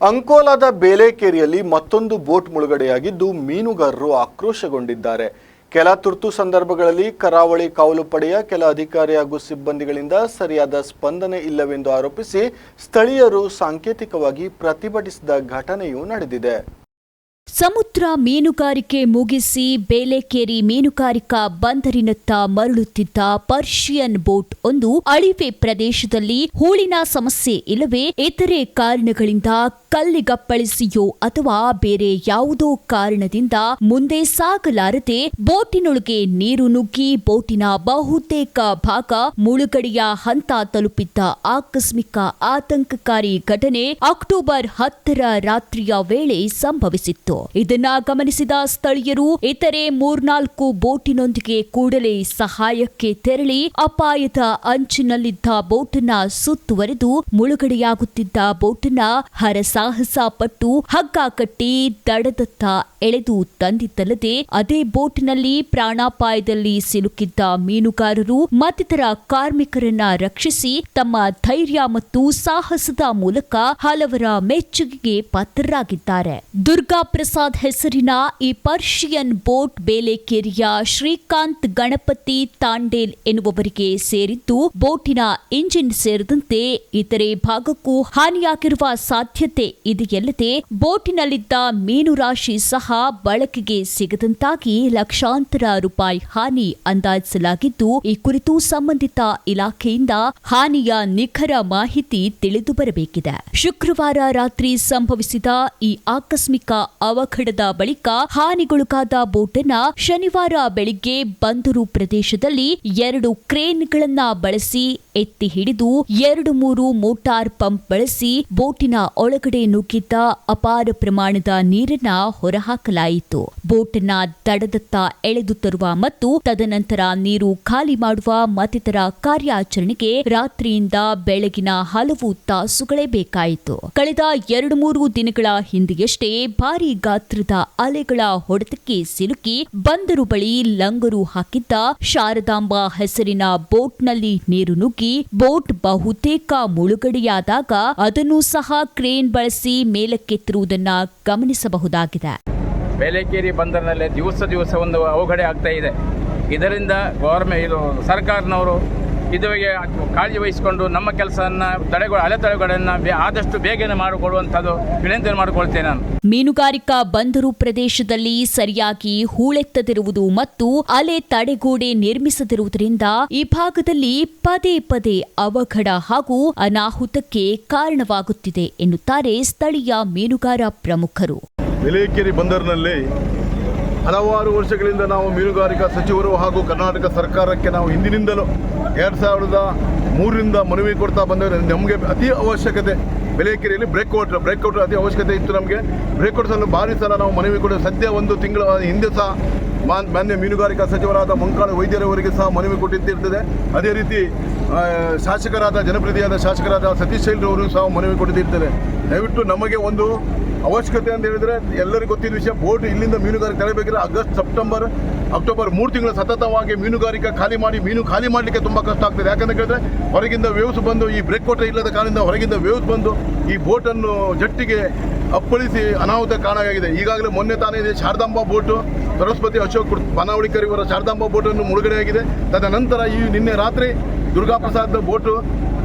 ಅಂಕೋಲಾದ ಬೇಲೆಕೇರಿಯಲ್ಲಿ ಮತ್ತೊಂದು ಬೋಟ್ ಮುಳುಗಡೆಯಾಗಿದ್ದು ಮೀನುಗಾರರು ಆಕ್ರೋಶಗೊಂಡಿದ್ದಾರೆ. ಕೆಲ ತುರ್ತು ಸಂದರ್ಭಗಳಲ್ಲಿ ಕರಾವಳಿ ಕಾವಲು ಪಡೆಯ ಕೆಲ ಅಧಿಕಾರಿ ಹಾಗೂ ಸಿಬ್ಬಂದಿಗಳಿಂದ ಸರಿಯಾದ ಸ್ಪಂದನೆ ಇಲ್ಲವೆಂದು ಆರೋಪಿಸಿ ಸ್ಥಳೀಯರು ಸಾಂಕೇತಿಕವಾಗಿ ಪ್ರತಿಭಟಿಸಿದ ಘಟನೆಯೂ ನಡೆದಿದೆ. ಸಮುದ್ರ ಮೀನುಗಾರಿಕೆ ಮುಗಿಸಿ ಬೇಲೆಕೇರಿ ಮೀನುಗಾರಿಕಾ ಬಂದರಿನತ್ತ ಮರಳುತ್ತಿದ್ದ ಪರ್ಷಿಯನ್ ಬೋಟ್ ಒಂದು ಅಳಿವೆ ಪ್ರದೇಶದಲ್ಲಿ ಹೂಳಿನ ಸಮಸ್ಯೆ ಇಲ್ಲವೇ ಇತರೆ ಕಾರಣಗಳಿಂದ ಕಲ್ಲಿಗಪ್ಪಳಿಸಿಯೋ ಅಥವಾ ಬೇರೆ ಯಾವುದೋ ಕಾರಣದಿಂದ ಮುಂದೆ ಸಾಗಲಾರದೆ ಬೋಟಿನೊಳಗೆ ನೀರು ನುಗ್ಗಿ ಬೋಟಿನ ಬಹುತೇಕ ಭಾಗ ಮುಳುಗಡೆಯ ಹಂತ ತಲುಪಿದ್ದ ಆಕಸ್ಮಿಕ ಆತಂಕಕಾರಿ ಘಟನೆ ಅಕ್ಟೋಬರ್ ಹತ್ತರ ರಾತ್ರಿಯ ವೇಳೆ ಸಂಭವಿಸಿತ್ತು. ಇದನ್ನ ಗಮನಿಸಿದ ಸ್ಥಳೀಯರು ಇತರೆ ಮೂರ್ನಾಲ್ಕು ಬೋಟಿನೊಂದಿಗೆ ಕೂಡಲೇ ಸಹಾಯಕ್ಕೆ ತೆರಳಿ ಅಪಾಯದ ಅಂಚಿನಲ್ಲಿದ್ದ ಬೋಟನ್ನ ಸುತ್ತುವರೆದು ಮುಳುಗಡೆಯಾಗುತ್ತಿದ್ದ ಬೋಟನ್ನ ಹರಸಾಹಸ ಪಟ್ಟು ಹಗ್ಗ ಕಟ್ಟಿ ದಡದತ್ತ ಎಳೆದು ತಂದಿದ್ದಲ್ಲದೆ ಅದೇ ಬೋಟ್ನಲ್ಲಿ ಪ್ರಾಣಾಪಾಯದಲ್ಲಿ ಸಿಲುಕಿದ್ದ ಮೀನುಗಾರರು ಮತ್ತಿತರ ಕಾರ್ಮಿಕರನ್ನ ರಕ್ಷಿಸಿ ತಮ್ಮ ಧೈರ್ಯ ಮತ್ತು ಸಾಹಸದ ಮೂಲಕ ಹಲವರ ಮೆಚ್ಚುಗೆಗೆ ಪಾತ್ರರಾಗಿದ್ದಾರೆ. ದುರ್ಗಾ ಪ್ರಸಾದ್ ಹೆಸರಿನ ಈ ಪರ್ಷಿಯನ್ ಬೋಟ್ ಬೇಲೆಕೇರಿಯ ಶ್ರೀಕಾಂತ್ ಗಣಪತಿ ತಾಂಡೇಲ್ ಎನ್ನುವವರಿಗೆ ಸೇರಿದ್ದು, ಬೋಟಿನ ಇಂಜಿನ್ ಸೇರಿದಂತೆ ಇತರೆ ಭಾಗಕ್ಕೂ ಹಾನಿಯಾಗಿರುವ ಸಾಧ್ಯತೆ ಇದೆಯಲ್ಲದೆ ಬೋಟಿನಲ್ಲಿದ್ದ ಮೀನು ರಾಶಿ ಸಹ ಬಳಕೆಗೆ ಸಿಗದಂತಾಗಿ ಲಕ್ಷಾಂತರ ರೂಪಾಯಿ ಹಾನಿ ಅಂದಾಜಿಸಲಾಗಿದ್ದು, ಈ ಕುರಿತು ಸಂಬಂಧಿತ ಇಲಾಖೆಯಿಂದ ಹಾನಿಯ ನಿಖರ ಮಾಹಿತಿ ತಿಳಿದು ಬರಬೇಕಿದೆ. ಶುಕ್ರವಾರ ರಾತ್ರಿ ಸಂಭವಿಸಿದ ಈ ಆಕಸ್ಮಿಕ ಅವಘಡದ ಬಳಿಕ ಹಾನಿಗೊಳಗಾದ ಬೋಟನ್ನ ಶನಿವಾರ ಬೆಳಿಗ್ಗೆ ಬಂದರು ಪ್ರದೇಶದಲ್ಲಿ ಎರಡು ಕ್ರೇನ್ಗಳನ್ನ ಬಳಸಿ ಎತ್ತಿ ಹಿಡಿದು ಎರಡು ಮೂರು ಮೋಟಾರ್ ಪಂಪ್ ಬಳಸಿ ಬೋಟಿನ ಒಳಗಡೆ ನುಗ್ಗಿದ್ದ ಅಪಾರ ಪ್ರಮಾಣದ ನೀರನ್ನ ಹೊರಹಾಕಲಾಯಿತು. ಬೋಟ್ನ ದಡದತ್ತ ಎಳೆದು ತರುವ ಮತ್ತು ತದನಂತರ ನೀರು ಖಾಲಿ ಮಾಡುವ ಮತ್ತಿತರ ಕಾರ್ಯಾಚರಣೆಗೆ ರಾತ್ರಿಯಿಂದ ಬೆಳಗಿನ ಹಲವು ತಾಸುಗಳೇ ಬೇಕಾಯಿತು. ಕಳೆದ ಎರಡು ಮೂರು ದಿನಗಳ ಹಿಂದೆಯಷ್ಟೇ ಭಾರಿ ಗಾತ್ರದ ಅಲೆಗಳ ಹೊಡೆತಕ್ಕೆ ಸಿಲುಕಿ ಬಂದರು ಬಳಿ ಲಂಗರು ಹಾಕಿದ್ದ ಶಾರದಾಂಬ ಹೆಸರಿನ ಬೋಟ್ನಲ್ಲಿ ನೀರು ನುಗ್ಗಿ ಬೋಟ್ ಬಹುತೇಕ ಮುಳುಗಡೆಯಾದಾಗ ಅದನ್ನು ಸಹ ಕ್ರೇನ್ ಬಳಸಿ ಮೇಲಕ್ಕೆತ್ತಿರುವುದನ್ನ ಗಮನಿಸಬಹುದಾಗಿದೆ. ಬೇಲೆಕೇರಿ ಬಂದರಿನಲ್ಲಿ ದಿವಸ ದಿವಸ ಒಂದು ಅವಘಡ ಆಗ್ತಾ ಇದೆ. ಇದರಿಂದ ಗೌರ್ಮೆಂಟ್ ಇದು ಸರ್ಕಾರನವರು ಇದುವರೆಗೆ ಕಾಳಜಿ ವಹಿಸಿಕೊಂಡು ನಮ್ಮ ಕೆಲಸವನ್ನು ತಡೆಗಳು ಅಲೆ ತಡೆಗಳನ್ನ ಬೇ ಆದಷ್ಟು ಬೇಗನೆ ಮಾಡಿಕೊಳ್ಳುವಂಥದ್ದು ವಿನಂತಿ ಮಾಡಿಕೊಳ್ತೇನೆ ನಾನು. ಮೀನುಗಾರಿಕಾ ಬಂದರು ಪ್ರದೇಶದಲ್ಲಿ ಸರಿಯಾಗಿ ಹೂಳೆತ್ತದಿರುವುದು ಮತ್ತು ಅಲೆ ತಡೆಗೋಡೆ ನಿರ್ಮಿಸದಿರುವುದರಿಂದ ಈ ಭಾಗದಲ್ಲಿ ಪದೇ ಪದೇ ಅವಘಡ ಹಾಗೂ ಅನಾಹುತಕ್ಕೆ ಕಾರಣವಾಗುತ್ತಿದೆ ಎನ್ನುತ್ತಾರೆ ಸ್ಥಳೀಯ ಮೀನುಗಾರ ಪ್ರಮುಖರು. ಬೆಲೇಕೆರೆ ಬಂದರಿನಲ್ಲಿ ಹಲವಾರು ವರ್ಷಗಳಿಂದ ನಾವು ಮೀನುಗಾರಿಕಾ ಸಚಿವರು ಹಾಗೂ ಕರ್ನಾಟಕ ಸರ್ಕಾರಕ್ಕೆ ನಾವು ಹಿಂದಿನಿಂದಲೂ ಎರಡು ಸಾವಿರದ ಮೂರರಿಂದ ಮನವಿ ಕೊಡ್ತಾ ಬಂದರೆ ನಮಗೆ ಅತಿ ಅವಶ್ಯಕತೆ ಬೆಲೇಕೆರೆಯಲ್ಲಿ ಬ್ರೇಕ್ ವಾಟರ್ ಬ್ರೇಕ್ ವಾಟರ್ ಅತಿ ಅವಶ್ಯಕತೆ ಇತ್ತು ನಮಗೆ. ಬ್ರೇಕ್ ವಾಟರ್ಸನ್ನು ಭಾರಿ ಸಲ ನಾವು ಮನವಿ ಕೊಡ ಸದ್ಯ ಒಂದು ತಿಂಗಳ ಹಿಂದೆ ಸಹ ಮಾನ್ಯ ಮೀನುಗಾರಿಕಾ ಸಚಿವರಾದ ಮಂಕಾಳ ವೈದ್ಯರವರಿಗೆ ಸಹ ಮನವಿ ಕೊಟ್ಟಿದ್ದಿರ್ತದೆ. ಅದೇ ರೀತಿ ಶಾಸಕರಾದ, ಜನಪ್ರತಿಯಾದ ಶಾಸಕರಾದ ಸತೀಶ್ ಶೈಲ್ರವರು ಸಹ ಮನವಿ ಕೊಟ್ಟಿದ್ದಿರ್ತದೆ. ದಯವಿಟ್ಟು ನಮಗೆ ಒಂದು ಅವಶ್ಯಕತೆ ಅಂತ ಹೇಳಿದ್ರೆ ಎಲ್ಲರಿಗೂ ಗೊತ್ತಿದ್ದ ವಿಷಯ, ಬೋಟ್ ಇಲ್ಲಿಂದ ಮೀನುಗಾರಿಕೆ ತರಬೇಕಿದ್ರೆ ಆಗಸ್ಟ್, ಸೆಪ್ಟೆಂಬರ್, ಅಕ್ಟೋಬರ್ ಮೂರು ತಿಂಗಳು ಸತತವಾಗಿ ಮೀನುಗಾರಿಕೆ ಖಾಲಿ ಮಾಡಿ, ಮೀನು ಖಾಲಿ ಮಾಡಲಿಕ್ಕೆ ತುಂಬ ಕಷ್ಟ ಆಗ್ತದೆ. ಯಾಕಂತ ಕೇಳಿದ್ರೆ ಹೊರಗಿಂದ ವೇವ್ಸ್ ಬಂದು, ಈ ಬ್ರೇಕ್ ವಾಟರ್ ಇಲ್ಲದ ಕಾರಣದಿಂದ ಹೊರಗಿಂದ ವೇವ್ಸ್ ಬಂದು, ಈ ಬೋಟನ್ನು ಜಟ್ಟಿಗೆ ಅಪ್ಪಳಿಸಿ ಅನಾಹುತ ಕಾರಣವಾಗಿದೆ ಈಗಾಗಲೇ ಮೊನ್ನೆ ತಾನೇ ಇದೆ ಶಾರದಾಂಬಾ ಬೋಟು. ಸರಸ್ವತಿ ಅಶೋಕ್ ಬನಾವಳಿಕರ್ ಇವರ ಶಾರದಾಂಬಾ ಬೋಟನ್ನು ಮುಳುಗಡೆಯಾಗಿದೆ. ತದನಂತರ ಈ ನಿನ್ನೆ ರಾತ್ರಿ ದುರ್ಗಾಪ್ರಸಾದ್ ಬೋಟು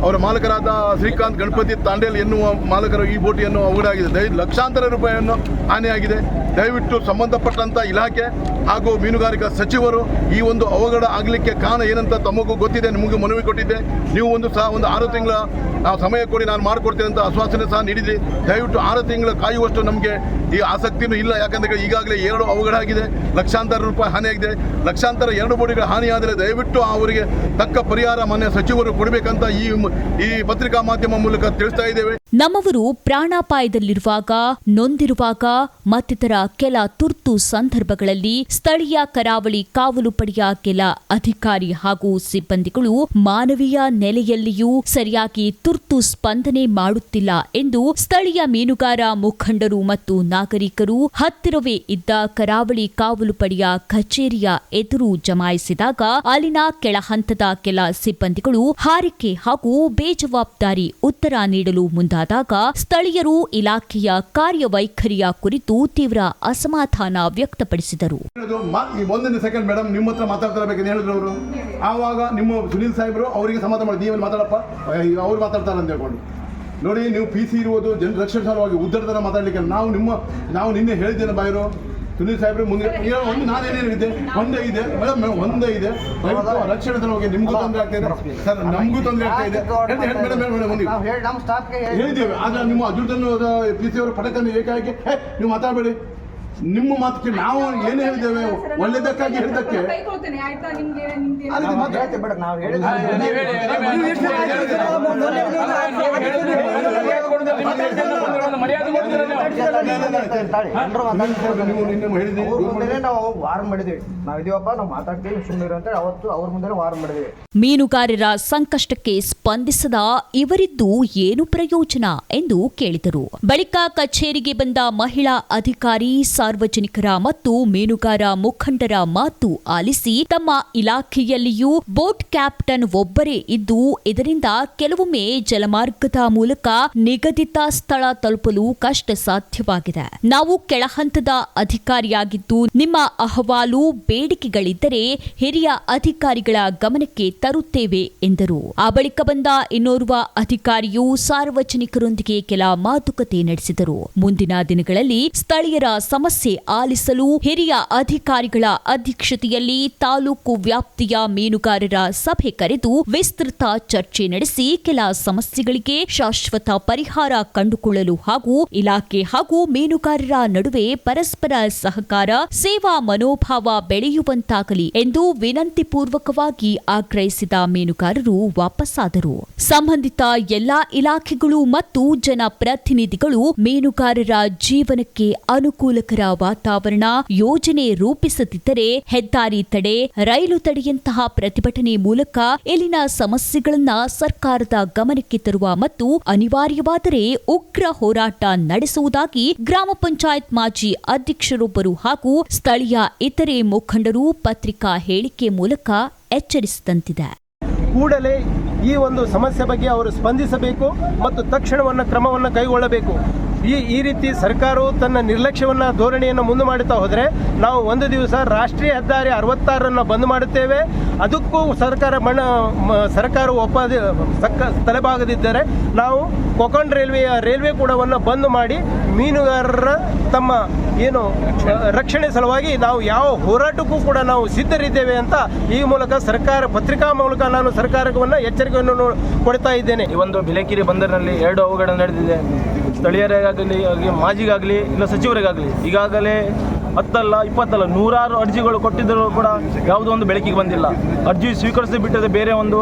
ಅವರ ಮಾಲಕರಾದ ಶ್ರೀಕಾಂತ್, ಗಣಪತಿ, ತಾಂಡೇಲ್ ಎನ್ನುವ ಮಾಲಕರು ಈ ಬೋಟಿಯನ್ನು ಅವಗಡಾಗಿದೆ ದಯ ಲಕ್ಷಾಂತರ ರೂಪಾಯಿಯನ್ನು ಹಾನಿಯಾಗಿದೆ. ದಯವಿಟ್ಟು ಸಂಬಂಧಪಟ್ಟಂಥ ಇಲಾಖೆ ಹಾಗೂ ಮೀನುಗಾರಿಕಾ ಸಚಿವರು ಈ ಒಂದು ಅವಘಡ ಆಗಲಿಕ್ಕೆ ಕಾರಣ ಏನಂತ ತಮಗೂ ಗೊತ್ತಿದೆ, ನಿಮಗೂ ಮನವಿ ಕೊಟ್ಟಿದ್ದೆ. ನೀವು ಒಂದು ಸಹ ಒಂದು ಆರು ತಿಂಗಳ ಸಮಯ ಕೊಡಿ, ನಾನು ಮಾಡಿಕೊಡ್ತೇನೆ ಅಂತ ಆಶ್ವಾಸನೆ ಸಹ ನೀಡಿದ್ರಿ. ದಯವಿಟ್ಟು ಆರು ತಿಂಗಳ ಕಾಯುವಷ್ಟು ನಮಗೆ ಈ ಆಸಕ್ತಿನೂ ಇಲ್ಲ. ಯಾಕಂದರೆ ಈಗಾಗಲೇ ಎರಡು ಅವಘಡ ಆಗಿದೆ. ಲಕ್ಷಾಂತರ ರೂಪಾಯಿ ಹಾನಿಯಾಗಿದೆ. ಲಕ್ಷಾಂತರ ಎರಡು ಬೋಟಿಗಳ ಹಾನಿಯಾದರೆ ದಯವಿಟ್ಟು ಅವರಿಗೆ ತಕ್ಕ ಪರಿಹಾರ ಮಾನ್ಯ ಸಚಿವರು ಕೊಡಬೇಕಂತ ಈ ಈ ಪತ್ರಿಕಾ ಮಾಧ್ಯಮ ಮೂಲಕ ತಿಳಿಸ್ತಾ ಇದ್ದೇವೆ. ನಮ್ಮವರು ಪ್ರಾಣಾಪಾಯದಲ್ಲಿರುವಾಗ, ನೊಂದಿರುವಾಗ, ಮತ್ತಿತರ ಕೆಲ ತುರ್ತು ಸಂದರ್ಭಗಳಲ್ಲಿ ಸ್ಥಳೀಯ ಕರಾವಳಿ ಕಾವಲು ಪಡೆಯ ಕೆಲ ಅಧಿಕಾರಿ ಹಾಗೂ ಸಿಬ್ಬಂದಿಗಳು ಮಾನವೀಯ ನೆಲೆಯಲ್ಲಿಯೂ ಸರಿಯಾಗಿ ತುರ್ತು ಸ್ಪಂದನೆ ಮಾಡುತ್ತಿಲ್ಲ ಎಂದು ಸ್ಥಳೀಯ ಮೀನುಗಾರ ಮುಖಂಡರು ಮತ್ತು ನಾಗರಿಕರು ಹತ್ತಿರವೇ ಇದ್ದ ಕರಾವಳಿ ಕಾವಲು ಪಡೆಯ ಕಚೇರಿಯ ಎದುರು ಜಮಾಯಿಸಿದಾಗ ಅಲ್ಲಿನ ಕೆಳ ಹಂತದ ಕೆಲ ಸಿಬ್ಬಂದಿಗಳು ಹಾರಿಕೆ ಹಾಗೂ ಬೇಜವಾಬ್ದಾರಿ ಉತ್ತರ ನೀಡಲು ಮುಂದಾದ. ಭೇಟಿಯಾದಾಗ ಸ್ಥಳೀಯರು ಇಲಾಖೆಯ ಕಾರ್ಯವೈಖರಿಯ ಕುರಿತು ತೀವ್ರ ಅಸಮಾಧಾನ ವ್ಯಕ್ತಪಡಿಸಿದರು. ಒಂದನೇ ಸೆಕೆಂಡ್ ಮೇಡಮ್ ನಿಮ್ಮ ಹತ್ರ ಮಾತಾಡ್ತಿರ್ಬೇಕಂತ ಹೇಳಿದ್ರು ಅವರು. ಆವಾಗ ನಿಮ್ಮ ಸುನೀಲ್ ಸಾಹೇಬರು ಅವರಿಗೆ ಸಮಾಧಾನ ಮಾಡಿ ನೀವೇನು ಮಾತಾಡಪ್ಪ? ಅವ್ರು ಮಾತಾಡ್ತಾರೆ ಅಂತ ಹೇಳ್ಕೊಂಡು. ನೋಡಿ, ನೀವು ಪಿ ಸಿ ಇರುವುದು ಜನ ರಕ್ಷಣೆ ಸಲುವಾಗಿ ಉದ್ದಡತನ ಮಾತಾಡ್ಲಿಕ್ಕೆ ನಾವು ನಿಮ್ಮ, ನಾವು ನಿನ್ನೆ ಹೇಳಿದ್ದೇನೆ ಬಾಯಿರು. ಸುನೀಲ್ ಸಾಹೇಬ್ರೆ ಮುಂದೆ ಒಂದು ನಾನೇನೇನು ಇದೆ ಒಂದೇ ಇದೆ ಮೇಡಮ್ ಒಂದೇ ಇದೆ. ರಕ್ಷಣೆ ಹೋಗಿ ನಿಮ್ಗೂ ತೊಂದರೆ ಆಗ್ತಾ ಇದೆ. ಸರ್. ನಮಗೂ ತೊಂದರೆ ಆಗ್ತಾ ಇದೆ. ಹೇಳಿದ್ದೇವೆ. ಆದ್ರೆ ನಿಮ್ಮ ಅಜುರ್ದನ್ನು ಪಿ ಸಿ ಅವರು ಪಟಕನ್ನು ಏಕಾಏಕಿ ನೀವು ಮಾತಾಡಬೇಡಿ. ನಿಮ್ಮ ಮಾತಕ್ಕೆ ನಾವು ಏನು ಹೇಳಿದ್ದೇವೆ ಒಳ್ಳೆದಕ್ಕಾಗಿ ಹೇಳಿದಕ್ಕೆ ಮೀನುಗಾರರ ಸಂಕಷ್ಟಕ್ಕೆ ಸ್ಪಂದಿಸದ ಇವರಿದ್ದು ಏನು ಪ್ರಯೋಜನ ಎಂದು ಕೇಳಿದರು. ಬಳಿಕ ಕಚೇರಿಗೆ ಬಂದ ಮಹಿಳಾ ಅಧಿಕಾರಿ ಸಾರ್ವಜನಿಕರ ಮತ್ತು ಮೀನುಗಾರ ಮುಖಂಡರ ಮಾತು ಆಲಿಸಿ ತಮ್ಮ ಇಲಾಖೆಯಲ್ಲಿಯೂ ಬೋಟ್ ಕ್ಯಾಪ್ಟನ್ ಒಬ್ಬರೇ ಇದ್ದು, ಇದರಿಂದ ಕೆಲವೊಮ್ಮೆ ಜಲಮಾರ್ಗದ ಮೂಲಕ ನಿಗದಿತ ಸ್ಥಳ ತಲುಪಲು ಕಷ್ಟ ಸಾಧ್ಯವಾಗಿದೆ ನಾವು ಕೆಳಹಂತದ ಅಧಿಕಾರಿಯಾಗಿದ್ದು, ನಿಮ್ಮ ಅಹವಾಲು ಬೇಡಿಕೆಗಳಿದ್ದರೆ ಹಿರಿಯ ಅಧಿಕಾರಿಗಳ ಗಮನಕ್ಕೆ ತರುತ್ತೇವೆ, ಎಂದರು. ಆ ಬಳಿಕ ಬಂದ ಇನ್ನೋರ್ವ ಅಧಿಕಾರಿಯು ಸಾರ್ವಜನಿಕರೊಂದಿಗೆ ಕೆಲ ಮಾತುಕತೆ ನಡೆಸಿದರು. ಮುಂದಿನ ದಿನಗಳಲ್ಲಿ ಸ್ಥಳೀಯರ ಸಮಸ್ಯೆ ಆಲಿಸಲು ಹಿರಿಯ ಅಧಿಕಾರಿಗಳ ಅಧ್ಯಕ್ಷತೆಯಲ್ಲಿ ತಾಲೂಕು ವ್ಯಾಪ್ತಿಯ ಮೀನುಗಾರರ ಸಭೆ ಕರೆದು ವಿಸ್ತೃತ ಚರ್ಚೆ ನಡೆಸಿ ಕೆಲ ಸಮಸ್ಯೆಗಳಿಗೆ ಶಾಶ್ವತ ಪರಿಹಾರ ಕಂಡುಕೊಳ್ಳಲು ಹಾಗೂ ಇಲಾಖೆ ಹಾಗೂ ಮೀನುಗಾರರ ನಡುವೆ ಪರಸ್ಪರ ಸಹಕಾರ, ಸೇವಾ ಮನೋಭಾವ ಬೆಳೆಯುವಂತಾಗಲಿ ಎಂದು ವಿನಂತಿಪೂರ್ವಕವಾಗಿ ಆಗ್ರಹಿಸಿದ ಮೀನುಗಾರರು ವಾಪಸ್ಸಾದರು ಸಂಬಂಧಿತ ಎಲ್ಲಾ ಇಲಾಖೆಗಳು ಮತ್ತು ಜನಪ್ರತಿನಿಧಿಗಳು ಮೀನುಗಾರರ ಜೀವನಕ್ಕೆ ಅನುಕೂಲಕರ ವಾತಾವರಣ ಯೋಜನೆ ರೂಪಿಸದಿದ್ದರೆ ಹೆದ್ದಾರಿ ತಡೆ, ರೈಲು ತಡೆಯಂತಹ ಪ್ರತಿಭಟನೆ ಮೂಲಕ ಇಲ್ಲಿನ ಸಮಸ್ಯೆಗಳನ್ನ ಸರ್ಕಾರದ ಗಮನಕ್ಕೆ ತರುವ ಮತ್ತು ಅನಿವಾರ್ಯವಾದರೆ ಉಗ್ರ ಹೋರಾಟ ನಡೆಸುವುದಾಗಿ ಗ್ರಾಮ ಪಂಚಾಯತ್ ಮಾಜಿ ಅಧ್ಯಕ್ಷರೊಬ್ಬರು ಹಾಗೂ ಸ್ಥಳೀಯ ಇತರೆ ಮುಖಂಡರು ಪತ್ರಿಕಾ ಹೇಳಿಕೆ ಮೂಲಕ ಎಚ್ಚರಿಸಿದಂತಿದೆ. ಕೂಡಲೇ ಈ ಒಂದು ಸಮಸ್ಯೆ ಬಗ್ಗೆ ಅವರು ಸ್ಪಂದಿಸಬೇಕು ಮತ್ತು ತಕ್ಷಣವನ್ನು ಕ್ರಮವನ್ನು ಕೈಗೊಳ್ಳಬೇಕು. ಈ ಈ ರೀತಿ ಸರ್ಕಾರವು ತನ್ನ ನಿರ್ಲಕ್ಷ್ಯವನ್ನು ಧೋರಣೆಯನ್ನು ಮುಂದೆ ಮಾಡುತ್ತಾ ಹೋದರೆ ನಾವು ಒಂದು ದಿವಸ ರಾಷ್ಟ್ರೀಯ ಹೆದ್ದಾರಿ ಅರವತ್ತಾರನ್ನು ಬಂದ್ ಮಾಡುತ್ತೇವೆ. ಅದಕ್ಕೂ ಸರ್ಕಾರ ಮಣ್ಣ ಮ- ಸರ್ಕಾರ ಒಪ್ಪದ, ಸಕ್ಕ, ತಲೆಬಾಗದಿದ್ದರೆ ನಾವು ಕೊಕನ್ ರೈಲ್ವೆಯ ರೈಲ್ವೆ ಕೂಡವನ್ನು ಬಂದ್ ಮಾಡಿ ಮೀನುಗಾರರ ತಮ್ಮ ಏನು, ರಕ್ಷಣೆ ಸಲುವಾಗಿ ನಾವು ಯಾವ ಹೋರಾಟಕ್ಕೂ ಕೂಡ ನಾವು ಸಿದ್ಧರಿದ್ದೇವೆ ಅಂತ ಈ ಮೂಲಕ ಸರ್ಕಾರ, ಪತ್ರಿಕಾ ಮೂಲಕ ನಾನು ಸರ್ಕಾರವನ್ನು ಎಚ್ಚರಿಕೆಯನ್ನು ಕೊಡ್ತಾ ಇದ್ದೇನೆ. ಈ ಒಂದು ಬಿಲೆಕಿರಿ ಬಂದರಿನಲ್ಲಿ ಎರಡು ಅವಘಡ ನಡೆದಿದೆ. ಸ್ಥಳೀಯರಿಗಾಗಲಿ ಮಾಜಿಗಾಗಲಿ, ಇಲ್ಲ ಸಚಿವರಿಗಾಗಲಿ, ಈಗಾಗಲೇ ಹತ್ತಲ್ಲ, ಇಪ್ಪತ್ತಲ್ಲ, ನೂರಾರು ಅರ್ಜಿಗಳು ಕೊಟ್ಟಿದ್ದರೂ ಕೂಡ ಯಾವುದೋ ಒಂದು ಬೆಳಕಿಗೆ ಬಂದಿಲ್ಲ. ಅರ್ಜಿ ಸ್ವೀಕರಿಸಿ ಬಿಟ್ಟರೆ ಬೇರೆ ಒಂದು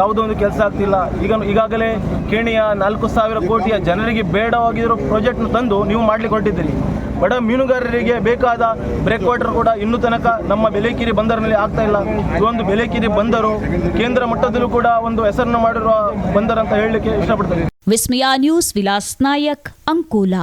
ಯಾವುದೋ ಒಂದು ಕೆಲಸ ಆಗ್ತಿಲ್ಲ. ಈಗ ಈಗಾಗಲೇ ಕೇಣಿಯ ನಾಲ್ಕು ಸಾವಿರ ಕೋಟಿಯ ಜನರಿಗೆ ಬೇಡವಾಗಿರೋ ಪ್ರಾಜೆಕ್ಟ್ನ ತಂದು ನೀವು ಮಾಡಲಿಕ್ಕೆ ಹೊರಟಿದ್ದೀರಿ. ಬಡ ಮೀನುಗಾರರಿಗೆ ಬೇಕಾದ ಬ್ರೇಕ್ ವಾಟರ್ ಕೂಡ ಇನ್ನೂ ತನಕ ನಮ್ಮ ಬೆಲೆಕಿರಿ ಬಂದರಿನಲ್ಲಿ ಆಗ್ತಾ ಇಲ್ಲ. ಇದೊಂದು ಬೆಲೆಕಿರಿ ಬಂದರು, ಕೇಂದ್ರ ಮಟ್ಟದಲ್ಲೂ ಕೂಡ ಒಂದು ಹೆಸರನ್ನು ಮಾಡಿರುವ ಬಂದರು ಅಂತ ಹೇಳಲಿಕ್ಕೆ ಇಷ್ಟಪಡ್ತೇನೆ. വിസ്മയ ന്യൂസ് വിലാസ് നായക് അങ്കൂല